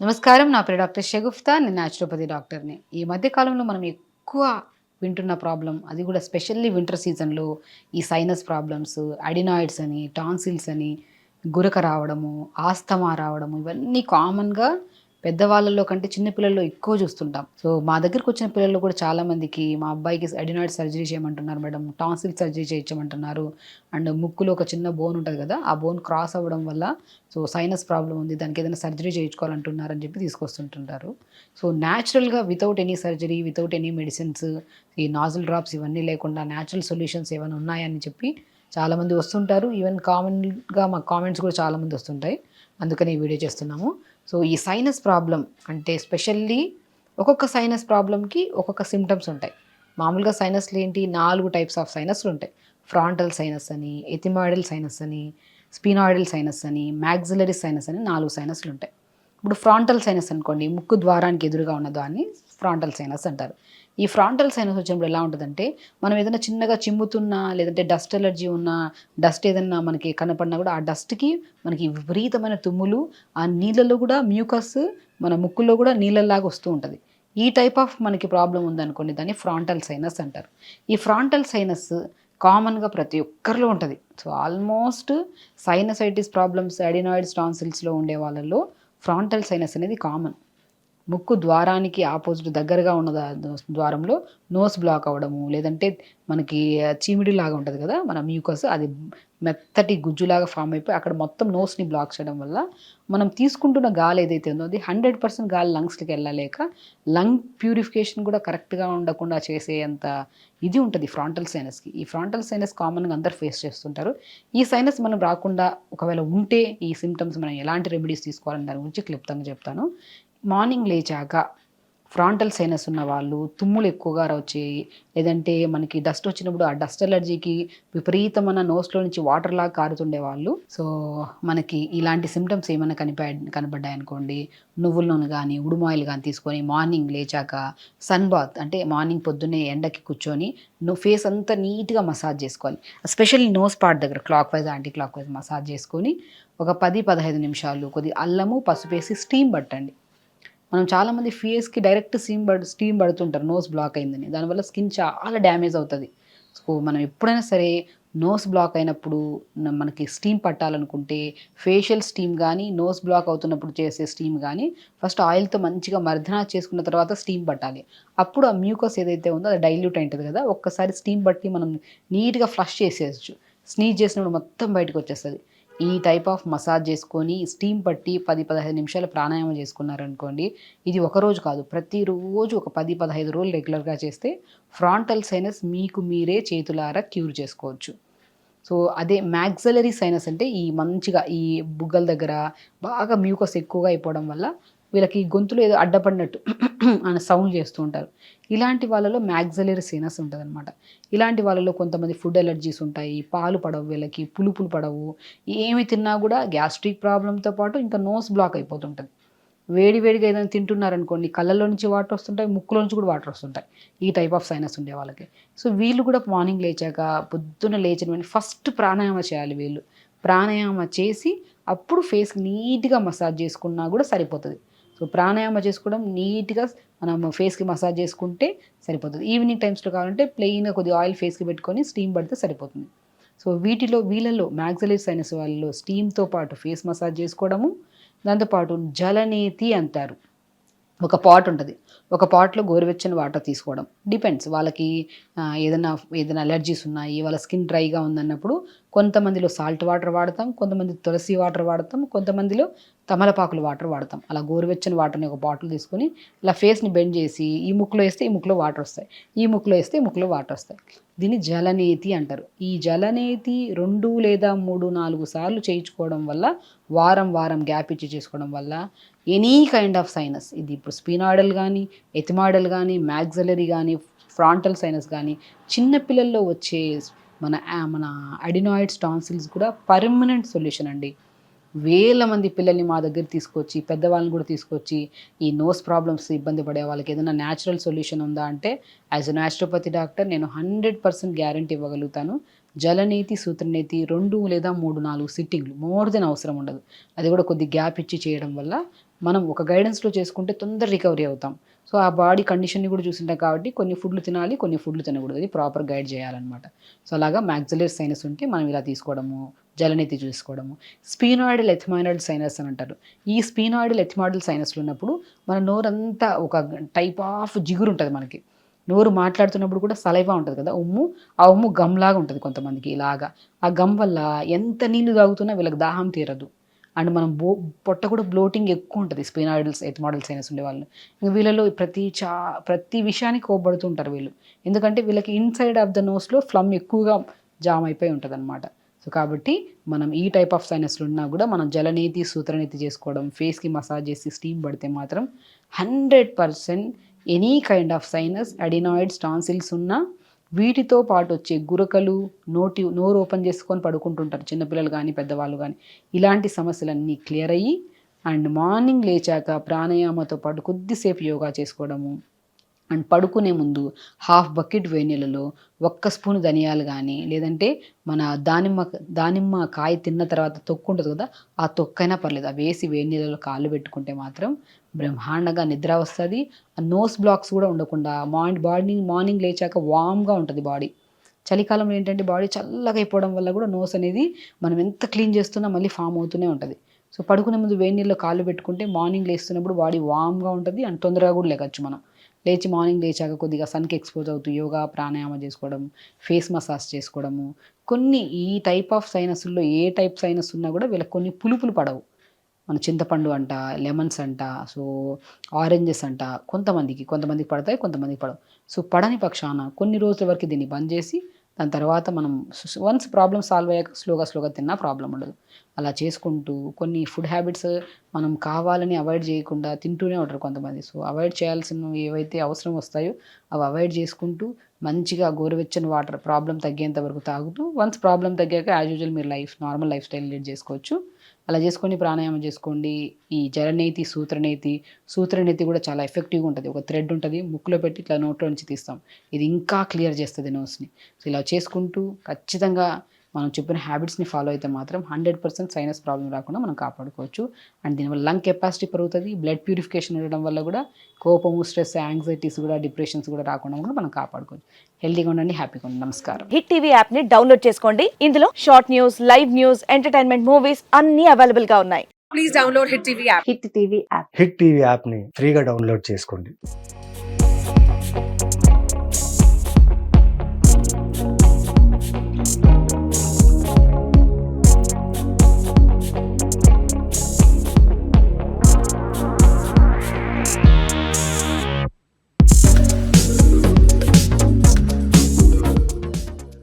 నమస్కారం నా పేరు డాక్టర్ షగుఫ్తా నేను న్యాచురోపతి డాక్టర్ని. ఈ మధ్య కాలంలో మనం ఎక్కువ వింటున్న ప్రాబ్లం అది కూడా స్పెషల్లీ వింటర్ సీజన్లో ఈ సైనస్ ప్రాబ్లమ్స్ అడినాయిడ్స్ అని టాన్సిల్స్ అని గురక రావడము ఆస్తమా రావడము ఇవన్నీ కామన్గా పెద్దవాళ్ళలో కంటే చిన్న పిల్లల్లో ఎక్కువ చూస్తుంటాం. సో మా దగ్గరకు వచ్చిన పిల్లల్లో కూడా చాలామందికి మా అబ్బాయికి అడినాయిడ్ సర్జరీ చేయమంటున్నారు మేడం. టాన్సిల్ సర్జరీ చేయించమంటున్నారు. అండ్ ముక్కులో ఒక చిన్న బోన్ ఉంటుంది కదా ఆ బోన్ క్రాస్ అవ్వడం వల్ల సో సైనస్ ప్రాబ్లం ఉంది దానికి ఏదైనా సర్జరీ చేయించుకోవాలంటున్నారు అని చెప్పి తీసుకొస్తుంటుంటారు. సో న్యాచురల్గా without any surgery without any medicines ఈ నాజల్ డ్రాప్స్ ఇవన్నీ లేకుండా న్యాచురల్ సొల్యూషన్స్ ఏమైనా ఉన్నాయని చెప్పి చాలామంది వస్తుంటారు. ఈవెన్ కామన్గా మా కామెంట్స్ కూడా చాలామంది వస్తుంటాయి. అందుకని ఈ వీడియో చేస్తున్నాము. సో ఈ సైనస్ ప్రాబ్లం అంటే స్పెషల్లీ ఒక్కొక్క సైనస్ ప్రాబ్లంకి ఒక్కొక్క సిమ్టమ్స్ ఉంటాయి. మామూలుగా సైనస్లు ఏంటి? నాలుగు టైప్స్ ఆఫ్ సైనస్లు ఉంటాయి. ఫ్రాంటల్ సైనస్ అని ఎథిమాయిడల్ సైనస్ అని స్పినాయిడల్ సైనస్ అని మ్యాగ్జిలరీ సైనస్ అని నాలుగు సైనస్లు ఉంటాయి. ఇప్పుడు ఫ్రాంటల్ సైనస్ అనుకోండి ముక్కు ద్వారానికి ఎదురుగా ఉన్న దాన్ని ఫ్రాంటల్ సైనస్ అంటారు. ఈ ఫ్రాంటల్ సైనస్ వచ్చినప్పుడు ఎలా ఉంటుందంటే మనం ఏదైనా చిన్నగా చిమ్ముతున్నా లేదంటే డస్ట్ ఎలర్జీ ఉన్నా డస్ట్ ఏదైనా మనకి కనపడినా కూడా ఆ డస్ట్కి మనకి విపరీతమైన తుమ్ములు ఆ నీళ్ళలో కూడా మ్యూకస్ మన ముక్కులో కూడా నీళ్ళలాగా వస్తూ ఉంటుంది. ఈ టైప్ ఆఫ్ మనకి ప్రాబ్లం ఉందనుకోండి దాన్ని ఫ్రాంటల్ సైనస్ అంటారు. ఈ ఫ్రాంటల్ సైనస్ కామన్గా ప్రతి ఒక్కరిలో ఉంటుంది. So almost sinusitis problems adenoids టాన్సిల్స్లో ఉండే వాళ్ళలో ఫ్రాంటల్ సైనస్ అనేది కామన్. ముక్కు ద్వారానికి ఆపోజిట్ దగ్గరగా ఉన్న ద్వారంలో నోస్ బ్లాక్ అవ్వడము లేదంటే మనకి చీమిడి లాగా ఉంటుంది కదా మన మ్యూకస్ అది మెత్తటి గుజ్జులాగా ఫామ్ అయిపోయి అక్కడ మొత్తం నోస్ని బ్లాక్ చేయడం వల్ల మనం తీసుకుంటున్న గాలి ఏదైతే ఉందో అది హండ్రెడ్ పర్సెంట్ గాలి లంగ్స్కి వెళ్ళలేక లంగ్ ప్యూరిఫికేషన్ కూడా కరెక్ట్గా ఉండకుండా చేసేంత ఇది ఉంటుంది ఫ్రాంటల్ సైనస్కి. ఈ ఫ్రాంటల్ సైనస్ కామన్గా అందరు ఫేస్ చేస్తుంటారు. ఈ సైనస్ మనం రాకుండా ఒకవేళ ఉంటే ఈ సిమ్టమ్స్ మనం ఎలాంటి రెమెడీస్ తీసుకోవాలని దాని గురించి క్లుప్తంగా చెప్తాను. మార్నింగ్ లేచాక ఫ్రాంటల్ సైనస్ ఉన్న వాళ్ళు తుమ్ములు ఎక్కువగా వచ్చేవి లేదంటే మనకి డస్ట్ వచ్చినప్పుడు ఆ డస్ట్ అలర్జీకి విపరీతమైన నోస్లో నుంచి వాటర్ లాగా కారుతుండే వాళ్ళు. సో మనకి ఇలాంటి సిమ్టమ్స్ ఏమైనా కనిపా కనపడ్డాయి అనుకోండి నువ్వుల నూనె కానీ ఉడుమాయిల్ కానీ తీసుకొని మార్నింగ్ లేచాక సన్ బాత్ అంటే మార్నింగ్ పొద్దున్నే ఎండకి కూర్చొని నువ్వు ఫేస్ అంతా నీట్గా మసాజ్ చేసుకోవాలి. స్పెషల్లీ నోస్ పార్ట్ దగ్గర clockwise anticlockwise massage చేసుకొని ఒక పది పదహైదు నిమిషాలు కొద్ది అల్లము పసుపు వేసి స్టీమ్ పట్టండి. మనం చాలామంది ఫేస్కి డైరెక్ట్ స్టీమ్ పడు స్టీమ్ పడుతుంటారు నోస్ బ్లాక్ అయిందని. దానివల్ల స్కిన్ చాలా డ్యామేజ్ అవుతుంది. సో మనం ఎప్పుడైనా సరే నోస్ బ్లాక్ అయినప్పుడు మనకి స్టీమ్ పట్టాలనుకుంటే ఫేషియల్ స్టీమ్ కానీ నోస్ బ్లాక్ అవుతున్నప్పుడు చేసే స్టీమ్ కానీ ఫస్ట్ ఆయిల్తో మంచిగా మర్దన చేసుకున్న తర్వాత స్టీమ్ పట్టాలి. అప్పుడు ఆ మ్యూకస్ ఏదైతే ఉందో అది డైల్యూట్ అయింటుంది కదా. ఒక్కసారి స్టీమ్ పట్టి మనం నీట్గా ఫ్లష్ చేసేయచ్చు. స్నీజ్ చేసినప్పుడు మొత్తం బయటకు వచ్చేస్తుంది. ఈ టైప్ ఆఫ్ మసాజ్ చేసుకొని స్టీమ్ పట్టి పది పదహైదు నిమిషాలు ప్రాణాయామం చేసుకున్నారనుకోండి ఇది ఒకరోజు కాదు. ప్రతిరోజు ఒక పది పదహైదు రోజులు రెగ్యులర్గా చేస్తే ఫ్రాంటల్ సైనస్ మీకు మీరే చేతులారా క్యూర్ చేసుకోవచ్చు. సో అదే మ్యాగ్జలరీ సైనస్ అంటే ఈ మంచిగా ఈ బుగ్గల దగ్గర బాగా మ్యూకస్ ఎక్కువగా అయిపోవడం వల్ల వీళ్ళకి గొంతులో ఏదో అడ్డపడినట్టు అని సౌండ్ చేస్తూ ఉంటారు. ఇలాంటి వాళ్ళలో మ్యాగ్జలరీ సీనస్ ఉంటుంది అనమాట ఇలాంటి వాళ్ళలో కొంతమంది ఫుడ్ ఎలర్జీస్ ఉంటాయి పాలు పడవు వీళ్ళకి పులుపులు పడవు ఏమి తిన్నా కూడా గ్యాస్ట్రిక్ ప్రాబ్లంతో పాటు ఇంకా నోస్ బ్లాక్ అయిపోతుంటుంది. వేడి వేడిగా ఏదైనా తింటున్నారనుకోండి కళ్ళలో నుంచి వాటర్ వస్తుంటాయి ముక్కులో నుంచి కూడా వాటర్ వస్తుంటాయి. ఈ టైప్ ఆఫ్ సైనస్ ఉండే వాళ్ళకి. సో వీళ్ళు కూడా మార్నింగ్ లేచాక పొద్దున్న లేచిన వెంటనే ఫస్ట్ ప్రాణాయామ చేయాలి వీళ్ళు. ప్రాణాయామ చేసి అప్పుడు ఫేస్ నీట్గా మసాజ్ చేసుకున్నా కూడా సరిపోతుంది. సో ప్రాణాయామ చేసుకోవడం నీట్గా మనం ఫేస్కి మసాజ్ చేసుకుంటే సరిపోతుంది. ఈవినింగ్ టైమ్స్లో కావాలంటే ప్లెయిన్గా కొద్దిగా ఆయిల్ ఫేస్కి పెట్టుకొని స్టీమ్ పడితే సరిపోతుంది. సో వీటిలో వీళ్ళలో మ్యాగ్జలరీ సైనస్ వాళ్ళలో స్టీమ్తో పాటు ఫేస్ మసాజ్ చేసుకోవడము దాంతోపాటు జలనేతి అంటారు. ఒక పాట్ ఉంటుంది. ఒక పాట్లో గోరువెచ్చని వాటర్ తీసుకోవడం. డిపెండ్స్. వాళ్ళకి ఏదైనా ఏదైనా అలర్జీస్ ఉన్నాయి వాళ్ళ స్కిన్ డ్రైగా ఉందన్నప్పుడు కొంతమందిలో సాల్ట్ వాటర్ వాడతాం కొంతమంది తులసి వాటర్ వాడతాం కొంతమందిలో తమలపాకులు వాటర్ వాడతాం. అలా గోరువెచ్చని వాటర్ని ఒక బాటిల్ తీసుకొని ఇలా ఫేస్ని బెండ్ చేసి ఈ ముక్కులో వేస్తే ఈ ముక్కులో వాటర్ వస్తాయి ఈ ముక్కులో వేస్తే ఈ ముక్కులో వాటర్ వస్తాయి. దీన్ని జలనేతి అంటారు. ఈ జలనేతి రెండు లేదా మూడు నాలుగు సార్లు చేయించుకోవడం వల్ల వారం వారం గ్యాప్ ఇచ్చి చేసుకోవడం వల్ల ఎనీ కైండ్ ఆఫ్ సైనస్ ఇది ఇప్పుడు స్పినాయిడల్ కానీ ఎథిమాయిడల్ కానీ మ్యాగ్జలరీ కానీ ఫ్రాంటల్ సైనస్ కానీ చిన్నపిల్లల్లో వచ్చే మన మన అడినాయిడ్స్ టాన్సిల్స్ కూడా పర్మనెంట్ సొల్యూషన్ అండి. వేల మంది పిల్లల్ని మా దగ్గర తీసుకొచ్చి పెద్దవాళ్ళని కూడా తీసుకొచ్చి ఈ నోస్ ప్రాబ్లమ్స్ ఇబ్బంది పడే వాళ్ళకి ఏదైనా న్యాచురల్ సొల్యూషన్ ఉందా అంటే యాజ్ అ న్యాచురోపతి డాక్టర్ నేను హండ్రెడ్ పర్సెంట్ గ్యారంటీ ఇవ్వగలుగుతాను. జలనీతి సూత్రనీతి రెండు లేదా మూడు నాలుగు సిట్టింగ్లు మోర్ దెన్ అవసరం ఉండదు. అది కూడా కొద్ది గ్యాప్ ఇచ్చి చేయడం వల్ల మనం ఒక గైడెన్స్లో చేసుకుంటే తొందర రికవరీ అవుతాం. సో ఆ బాడీ కండిషన్ని కూడా చూసింటాం కాబట్టి కొన్ని ఫుడ్లు తినాలి కొన్ని ఫుడ్లు తినకూడదు. అది ప్రాపర్ గైడ్ చేయాలన్నమాట. సో అలాగా మ్యాక్సిలర్ సైనస్ ఉంటే మనం ఇలా తీసుకోవడము జలనీతి చూసుకోవడము. స్పీనాయిడల్ ఎథమాయిడల్ సైనస్ అని అంటారు. ఈ స్పీనాయిడల్ ఎథమాయిడల్ సైనస్లు ఉన్నప్పుడు మన నోరంతా ఒక టైప్ ఆఫ్ జిగురు ఉంటుంది మనకి. నోరు మాట్లాడుతున్నప్పుడు కూడా సలైవా ఉంటుంది కదా ఉమ్ము? ఆ ఉమ్ము గమ్లాగా ఉంటుంది కొంతమందికి ఇలాగా. ఆ గమ్ వల్ల ఎంత నీళ్ళు తాగుతున్నా వీళ్ళకి దాహం తీరదు. అండ్ మనం బో పొట్ట కూడా బ్లోటింగ్ ఎక్కువ ఉంటుంది. స్పినాయిడల్స్ మోడల్స్ అయినస్ ఉండే వాళ్ళు. ఇంకా వీళ్ళలో ప్రతి చా ప్రతి విషయానికి కోపడుతూ ఉంటారు వీళ్ళు. ఎందుకంటే వీళ్ళకి ఇన్సైడ్ ఆఫ్ ద నోస్లో ఫ్లమ్ ఎక్కువగా జామ్ అయిపోయి ఉంటుంది అనమాట సో కాబట్టి మనం ఈ టైప్ ఆఫ్ సైనస్లు ఉన్నా కూడా మనం జలనీతి సూత్రనీతి చేసుకోవడం ఫేస్కి మసాజ్ చేసి స్టీమ్ పడితే మాత్రం hundred percent any kind of sinus adenoids tonsils ఉన్నా వీటితో పాటు వచ్చే గురకలు నోటి నోరు ఓపెన్ చేసుకొని పడుకుంటుంటారు చిన్నపిల్లలు కానీ పెద్దవాళ్ళు కానీ ఇలాంటి సమస్యలన్నీ క్లియర్ అయ్యి అండ్ మార్నింగ్ లేచాక ప్రాణాయామతో పాటు కొద్దిసేపు యోగా చేసుకోవడము అండ్ పడుకునే ముందు హాఫ్ బకెట్ వేడి నీళ్ళలో ఒక్క స్పూన్ ధనియాలు కానీ లేదంటే మన దానిమ్మ దానిమ్మ కాయ తిన్న తర్వాత తొక్కు ఉంటుంది కదా ఆ తొక్కైనా పర్లేదు. అవి వేసి వేడి నీళ్ళలో కాళ్ళు పెట్టుకుంటే మాత్రం బ్రహ్మాండంగా నిద్ర వస్తుంది. ఆ నోస్ బ్లాక్స్ కూడా ఉండకుండా మార్నింగ్ బాడీ మార్నింగ్ లేచాక వామ్గా ఉంటుంది బాడీ. చలికాలంలో ఏంటంటే బాడీ చల్లగా అయిపోవడం వల్ల కూడా నోస్ అనేది మనం ఎంత క్లీన్ చేస్తున్నా మళ్ళీ ఫామ్ అవుతూనే ఉంటుంది. సో పడుకునే ముందు వేడి నీళ్ళలో కాళ్ళు పెట్టుకుంటే మార్నింగ్ లేస్తున్నప్పుడు బాడీ వామ్గా ఉంటుంది అండ్ తొందరగా కూడా లేగచ్చు మనం. లేచి మార్నింగ్ లేచాక కొద్దిగా సన్కి ఎక్స్పోజ్ అవుతూ యోగా ప్రాణాయామం చేసుకోవడం ఫేస్ మసాజ్ చేసుకోవడము. కొన్ని ఈ టైప్ ఆఫ్ సైనస్లో ఏ టైప్ సైనస్ ఉన్నా కూడా వీళ్ళకి కొన్ని పులుపులు పడవు. మన చింతపండు అంట లెమన్స్ అంట సో ఆరెంజెస్ అంట కొంతమందికి కొంతమందికి పడతాయి కొంతమందికి పడవు. సో పడని పక్షాన కొన్ని రోజుల వరకు దీన్ని బంద్ చేసి దాని తర్వాత మనం వన్స్ ప్రాబ్లం సాల్వ్ అయ్యాక స్లోగా స్లోగా తిన్నా ప్రాబ్లం ఉండదు. అలా చేసుకుంటూ కొన్ని ఫుడ్ హ్యాబిట్స్ మనం కావాలని అవాయిడ్ చేయకుండా తింటూనే ఉంటారు కొంతమంది. సో అవాయిడ్ చేయాల్సినవి ఏవైతే అవసరం వస్తాయో అవి అవాయిడ్ చేసుకుంటూ మంచిగా గోరువెచ్చని వాటర్ ప్రాబ్లం తగ్గేంత వరకు తాగుతూ వన్స్ ప్రాబ్లం తగ్గాక యాజ్ యూజువల్ మీరు life normal lifestyle lead చేసుకోవచ్చు. అలా చేసుకొని ప్రాణాయామం చేసుకోండి. ఈ జలనేతి సూత్రనేతి సూత్రనేతి కూడా చాలా ఎఫెక్టివ్గా ఉంటుంది. ఒక థ్రెడ్ ఉంటుంది. ముక్కులో పెట్టి ఇట్లా నోట్లో నుంచి తీస్తాం. ఇది ఇంకా క్లియర్ చేస్తుంది నోస్ని సో ఇలా చేసుకుంటూ ఖచ్చితంగా మనం చెప్పిన హ్యాబిట్స్ని ఫాలో అయితే మాత్రం హండ్రెడ్ పర్సెంట్ సైనస్ ప్రాబ్లం రాకుండా మనం కాపాడుకోవచ్చు. అండ్ దీనివల్ల లంగ్ కెపాసిటీ పెరుగుతుంది బ్లడ్ ప్యూరిఫికేషన్ ఉండడం వల్ల కూడా కోపము స్ట్రెస్ యాంగ్జైటీస్ కూడా డిప్రెషన్స్ కూడా రాకుండా కూడా మనం కాపాడుకోవచ్చు. హెల్తీగా ఉండండి హ్యాపీగా ఉండండి. నమస్కారం. హిట్ టీవీ యాప్ని డౌన్లోడ్ చేసుకోండి. ఇందులో short news live news entertainment movies అన్ని అవైలబుల్గా ఉన్నాయి. Please download Hit TV app. Hit TV app hit TV యాప్ని ఫ్రీగా డౌన్లోడ్ చేసుకోండి.